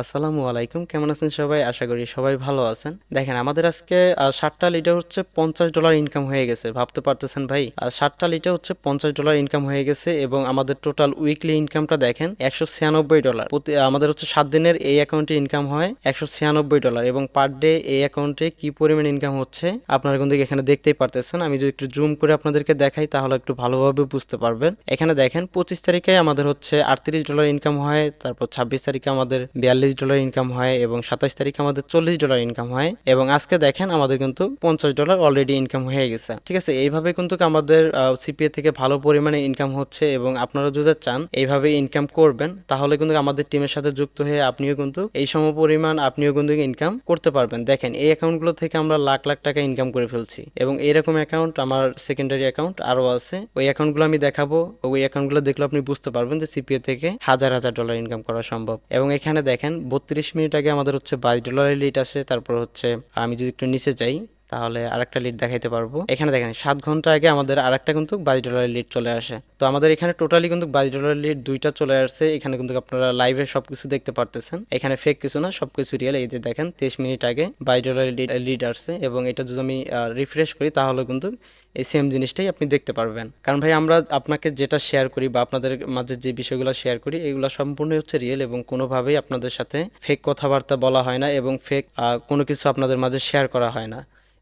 আসসালামু আলাইকুম। কেমন আছেন সবাই? আশা করি সবাই ভালো আছেন। দেখেন, আমাদের আজকে সাতটা লিটার হচ্ছে পঞ্চাশ ডলার ইনকাম হয়ে গেছে। ভাবতে পারতেছেন ভাই? সাতটা লিটার হচ্ছে পঞ্চাশ ডলার ইনকাম হয়ে গেছে এবং আমাদের টোটাল উইকলি ইনকামটা দেখেন, একশো ছিয়ানব্বই ডলার। আমাদের হচ্ছে সাত দিনের এই অ্যাকাউন্টে ইনকাম হয় একশো ছিয়ানব্বই ডলার এবং পার ডে এই অ্যাকাউন্টে কি পরিমাণ ইনকাম হচ্ছে আপনারা কিন্তু এখানে দেখতেই পারতেছেন। আমি যদি একটু জুম করে আপনাদেরকে দেখাই তাহলে একটু ভালোভাবে বুঝতে পারবেন। এখানে দেখেন, পঁচিশ তারিখে আমাদের হচ্ছে আটত্রিশ ডলার ইনকাম হয়, তারপর ছাব্বিশ তারিখে আমাদের বিয়াল্লিশ ডলার ইনকাম হয় এবং সাতাশ তারিখে আমাদের চল্লিশ ডলার ইনকাম হয় এবং আজকে দেখেন আমাদের কিন্তু পঞ্চাশ ডলার অলরেডি ইনকাম হয়ে গেছে। ঠিক আছে, এইভাবে কিন্তু আমাদের সিপিএ থেকে ভালো পরিমাণে ইনকাম হচ্ছে এবং আপনারা যদি চান এইভাবে ইনকাম করবেন, তাহলে কিন্তু আমাদের টিমের সাথে যুক্ত হয়ে আপনিও কিন্তু এই সম পরিমাণ আপনিও কিন্তু ইনকাম করতে পারবেন। দেখেন, এই অ্যাকাউন্টগুলো থেকে আমরা লাখ লাখ টাকা ইনকাম করে ফেলছি এবং এরকম অ্যাকাউন্ট আমার সেকেন্ডারি অ্যাকাউন্ট আরও আছে। ওই অ্যাকাউন্টগুলো আমি দেখাবো, ওই অ্যাকাউন্টগুলো দেখলে আপনি বুঝতে পারবেন যে সিপিএ থেকে হাজার হাজার ডলার ইনকাম করা সম্ভব। এবং এখানে দেখেন বত্রিশ মিনিট আগে আমাদের হচ্ছে বাইশ ডলারের লিট আসে, তারপর হচ্ছে আমি যদি একটু নিচে যাই তাহলে আরেকটা লিড দেখাইতে পারব। এখানে দেখেন, সাত ঘণ্টা আগে আমাদের আরেকটা কিন্তু বাইশ ডলারের লিড চলে আসে। তো আমাদের এখানে টোটালি কিন্তু বাইশ ডলারের লিড দুইটা চলে আসছে। এখানে কিন্তু আপনারা লাইভে সবকিছু দেখতে পারতেছেন। এখানে ফেক কিছু না সব কিছু রিয়েল এই যে দেখেন, তেইশ মিনিট আগে বাইশ ডলারের লিড লিড আসছে এবং এটা যদি আমি রিফ্রেশ করি, তাহলে কিন্তু এই সেম জিনিসটাই আপনি দেখতে পারবেন। কারণ ভাই, আমরা আপনাকে যেটা শেয়ার করি বা আপনাদের মাঝে যে বিষয়গুলো শেয়ার করি, এগুলো সম্পূর্ণ হচ্ছে রিয়েল এবং কোনোভাবেই আপনাদের সাথে ফেক কথাবার্তা বলা হয় না এবং ফেক কোনো কিছু আপনাদের মাঝে শেয়ার করা হয় না।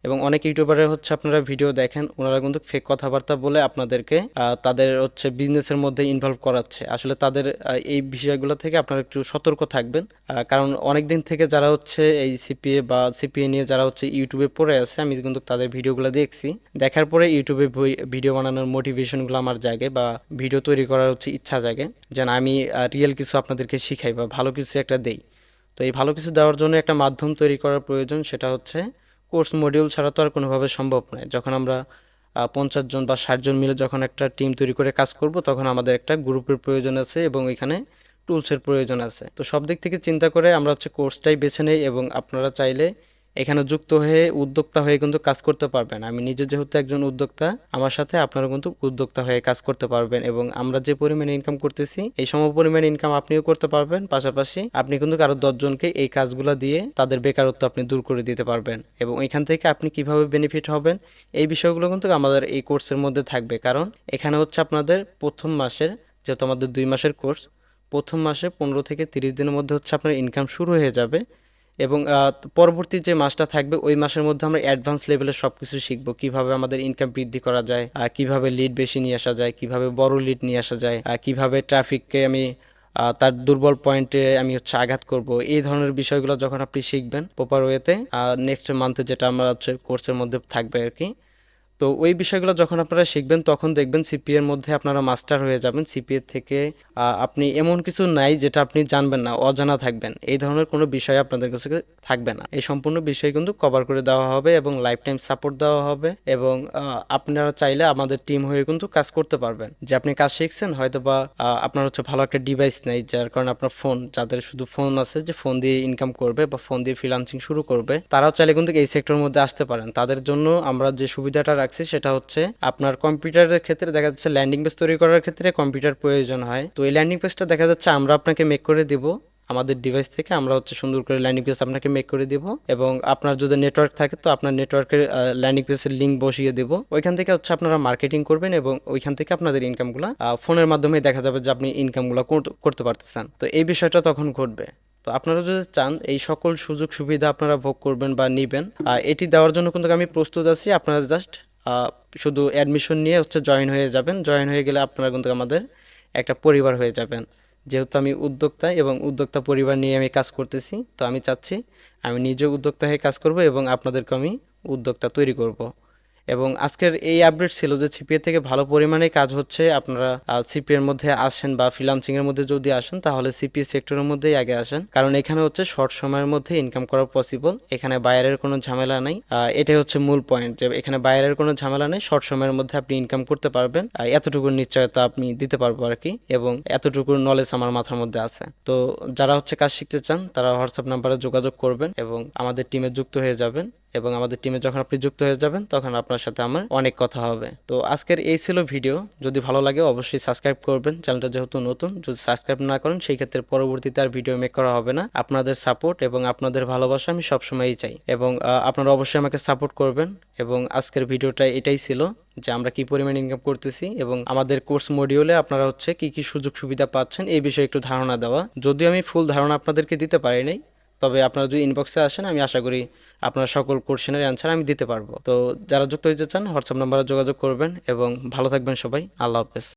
এবং অনেক ইউটিউবারের হচ্ছে আপনারা ভিডিও দেখেন, ওনারা কিন্তু ফেক কথাবার্তা বলে আপনাদেরকে তাদের হচ্ছে বিজনেসের মধ্যে ইনভলভ করাচ্ছে। আসলে তাদের এই বিষয়গুলো থেকে আপনারা একটু সতর্ক থাকবেন কারণ অনেক দিন থেকে যারা হচ্ছে এই সিপিএ বা সিপিএ নিয়ে যারা হচ্ছে ইউটিউবে পড়ে আছে, আমি কিন্তু তাদের ভিডিওগুলো দেখছি। দেখার পরে ইউটিউবে ভিডিও বানানোর মোটিভেশনগুলো আমার জাগে বা ভিডিও তৈরি করার হচ্ছে ইচ্ছা জাগে, যেন আমি রিয়েল কিছু আপনাদেরকে শিখাই বা ভালো কিছু একটা দেই। তো এই ভালো কিছু দেওয়ার জন্য একটা মাধ্যম তৈরি করার প্রয়োজন, সেটা হচ্ছে কোর্স মডিউল ছাড়া তো আর কোনোভাবে সম্ভব নয়। যখন আমরা পঞ্চাশ জন বা ষাটজন মিলে যখন একটা টিম তৈরি করে কাজ করব, তখন আমাদের একটা গ্রুপের প্রয়োজন আছে এবং এখানে টুলসের প্রয়োজন আছে। তো সব দিক থেকে চিন্তা করে আমরা হচ্ছে কোর্সটাই বেছে নেই এবং আপনারা চাইলে এখানে যুক্ত হয়ে উদ্যোক্তা হয়ে কিন্তু কাজ করতে পারবেন। আমি নিজে যেহেতু একজন উদ্যোক্তা, আমার সাথে আপনারা কিন্তু উদ্যোক্তা হয়ে কাজ করতে পারবেন এবং আমরা যে পরিমাণে ইনকাম করতেছি, এই সম পরিমাণে ইনকাম আপনিও করতে পারবেন। পাশাপাশি আপনি কিন্তু কারও দশজনকে এই কাজগুলো দিয়ে তাদের বেকারত্ব আপনি দূর করে দিতে পারবেন এবং এখান থেকে আপনি কীভাবে বেনিফিট হবেন, এই বিষয়গুলো কিন্তু আমাদের এই কোর্সের মধ্যে থাকবে। কারণ এখানে হচ্ছে আপনাদের প্রথম মাসের, যেহেতু আমাদের দুই মাসের কোর্স প্রথম মাসে পনেরো থেকে তিরিশ দিনের মধ্যে হচ্ছে আপনার ইনকাম শুরু হয়ে যাবে। এবং পরবর্তী যে মাসটা থাকবে, ওই মাসের মধ্যে আমরা অ্যাডভান্স লেভেলের সব কিছু শিখব। কীভাবে আমাদের ইনকাম বৃদ্ধি করা যায় আর কীভাবে লিড বেশি নিয়ে আসা যায়, কীভাবে বড় লিড নিয়ে আসা যায় আর কীভাবে ট্রাফিককে আমি তার দুর্বল পয়েন্টে আমি হচ্ছে আঘাত করব। এই ধরনের বিষয়গুলো যখন আপনি শিখবেন প্রপার ওয়েতে আর নেক্সট মান্থে যেটা আমরা হচ্ছে কোর্সের মধ্যে থাকবে আর কি তো ওই বিষয়গুলো যখন আপনারা শিখবেন, তখন দেখবেন সিপিএ এর মধ্যে আপনারা মাস্টার হয়ে যাবেন। সিপিএ থেকে আপনি এমন কিছু নাই যেটা আপনি জানবেন না, অজানা থাকবেন। এই ধরনের কোনো বিষয় আপনাদের কাছে থাকবে না। এই সম্পূর্ণ বিষয় কিন্তু কভার করে দেওয়া হবে এবং লাইফ টাইম সাপোর্ট দেওয়া হবে এবং আপনারা চাইলে আমাদের টিম হয়ে কিন্তু কাজ করতে পারবেন। যে আপনি কাজ শিখছেন হয়তো বা আপনার হচ্ছে ভালো একটা ডিভাইস নেই, যার কারণে আপনার ফোন যাদের শুধু ফোন আছে যে ফোন দিয়ে ইনকাম করবে বা ফোন দিয়ে ফ্রিলান্সিং শুরু করবে, তারাও চাইলে কিন্তু এই সেক্টরের মধ্যে আসতে পারেন। তাদের জন্য আমরা যে সুবিধাটা রাখছি সেটা হচ্ছে আপনার কম্পিউটারের ক্ষেত্রে দেখা যাচ্ছে ল্যান্ডিং পেজ তৈরি করার ক্ষেত্রে কম্পিউটার প্রয়োজন হয়। তো এই ল্যান্ডিং পেজটা দেখা যাচ্ছে আমরা আপনাকে মেক করে দিব। আমাদের ডিভাইস থেকে আমরা হচ্ছে সুন্দর করে ল্যান্ডিং পেজ আপনাকে মেক করে দিব এবং আপনার যদি নেটওয়ার্ক থাকে তো আপনার নেটওয়ার্কের ল্যান্ডিং পেজের লিঙ্ক বসিয়ে দেব। ওইখান থেকে হচ্ছে আপনারা মার্কেটিং করবেন এবং ওইখান থেকে আপনাদের ইনকামগুলো ফোনের মাধ্যমে দেখা যাবে যে আপনি ইনকামগুলো করতে পারতেছেন। তো এই বিষয়টা তখন ঘটবে। তো আপনারা যদি চান, এই সকল সুযোগ সুবিধা আপনারা ভোগ করবেন বা নেবেন এটি দেওয়ার জন্য কিন্তু আমি প্রস্তুত আছি। আপনারা জাস্ট শুধু অ্যাডমিশন নিয়ে হচ্ছে জয়েন হয়ে যাবেন। জয়েন হয়ে গেলে আপনারা কিন্তু আমাদের একটা পরিবার হয়ে যাবেন। যেহেতু আমি উদ্যোক্তা এবং উদ্যোক্তা পরিবার নিয়ে আমি কাজ করতেছি, তো আমি চাচ্ছি আমি নিজে উদ্যোক্তা হয়ে কাজ করব এবং আপনাদেরকে আমি উদ্যোক্তা তৈরি করব। এবং আজকের এই আপডেট ছিল যে সিপিএ থেকে ভালো পরিমাণে কাজ হচ্ছে। আপনারা সিপিএ এর মধ্যে আসেন বা ফ্রিলান্সিং এর মধ্যে যদি আসেন, তাহলে সিপিএ সেক্টরের মধ্যেই আগে আসেন। কারণ এখানে হচ্ছে শর্ট সময়ের মধ্যে ইনকাম করা পসিবল এখানে বাইরের কোনো ঝামেলা নেই। এটাই হচ্ছে মূল পয়েন্ট যে এখানে বাইরের কোনো ঝামেলা নেই শর্ট সময়ের মধ্যে আপনি ইনকাম করতে পারবেন। আর এতটুকু নিশ্চয়তা আপনি দিতে পারব আর কি, এবং এতটুকু নলেজ আমার মাথার মধ্যে আছে। তো যারা হচ্ছে কাজ শিখতে চান, তারা হোয়াটসঅ্যাপ নাম্বারে যোগাযোগ করবেন এবং আমাদের টিমে যুক্ত হয়ে যাবেন। এবং আমাদের টিমে যখন আপনি যুক্ত হয়ে যাবেন, তখন আপনার সাথে আমার অনেক কথা হবে। তো আজকের এই ছিল ভিডিও যদি ভালো লাগে, অবশ্যই সাবস্ক্রাইব করবেন। চ্যানেলটা যেহেতু নতুন, যদি সাবস্ক্রাইব না করেন, সেই ক্ষেত্রে পরবর্তীতে আর ভিডিও মেক করা হবে না। আপনাদের সাপোর্ট এবং আপনাদের ভালোবাসা আমি সবসময়ই চাই। এবং আপনারা অবশ্যই আমাকে সাপোর্ট করবেন। এবং আজকের ভিডিওটা এটাই ছিল যে আমরা কি পরিমাণ ইনকাম করতেছি এবং আমাদের কোর্স মডিউলে আপনারা হচ্ছে কি কি সুযোগ সুবিধা পাচ্ছেন, এই বিষয়ে একটু ধারণা দেওয়া। যদিও আমি ফুল ধারণা আপনাদেরকে দিতে পারি নাই তবে আপনারা যদি ইনবক্সে আসেন, আমি আশা করি আপনার সকল কোশ্চেনের অ্যান্সার আমি দিতে পারব। তো যারা যুক্ত হতে চান হোয়াটসঅ্যাপ নাম্বারে যোগাযোগ করবেন এবং ভালো থাকবেন সবাই। আল্লাহ হাফেজ।